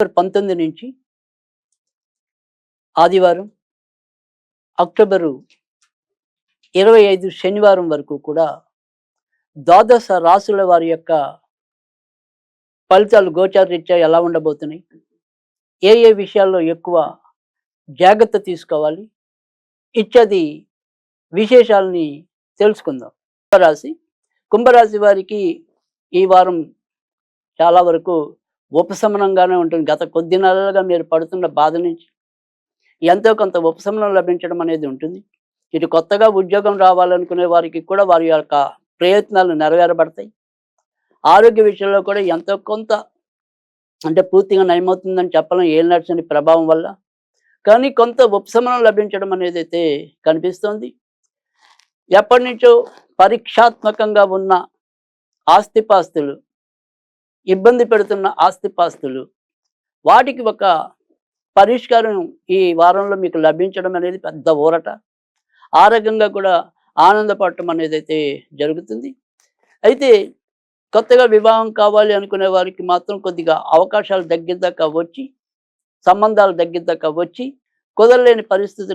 October పంతొమ్మిది నుంచి ఆదివారం అక్టోబరు ఇరవై ఐదు శనివారం వరకు కూడా ద్వాదశ రాసుల వారి యొక్క ఫలితాలు గోచారరీత్యా ఎలా ఉండబోతున్నాయి ఏ ఏ విషయాల్లో ఎక్కువ జాగ్రత్త తీసుకోవాలి ఇత్యాది విశేషాలని తెలుసుకుందాం. కుంభరాశి కుంభరాశి వారికి ఈ వారం చాలా వరకు ఉపశమనంగానే ఉంటుంది. గత కొద్ది నెలలుగా మీరు పడుతున్న బాధ నుంచి ఎంతో కొంత ఉపశమనం లభించడం అనేది ఉంటుంది. ఇటు కొత్తగా ఉద్యోగం రావాలనుకునే వారికి కూడా వారి యొక్క ప్రయత్నాలు నెరవేరబడతాయి. ఆరోగ్య విషయంలో కూడా ఎంతో కొంత అంటే పూర్తిగా నయమవుతుందని చెప్పడం ఏం నడిచిన ప్రభావం వల్ల. కానీ కొంత ఉపశమనం లభించడం అనేది అయితే కనిపిస్తోంది. ఎప్పటి నుంచో పరీక్షాత్మకంగా ఉన్న ఆస్తిపాస్తులు ఇబ్బంది పెడుతున్న ఆస్తిపాస్తులు. వాటికి ఒక పరిష్కారం ఈ వారంలో మీకు లభించడం అనేది పెద్ద ఊరట. ఆ రకంగా కూడా ఆనందపడటం అనేది అయితే జరుగుతుంది. అయితే కొత్తగా వివాహం కావాలి అనుకునే వారికి మాత్రం కొద్దిగా అవకాశాలు దగ్గర దాకా వచ్చి సంబంధాలు దగ్గర దాకా వచ్చి కుదరలేని పరిస్థితులు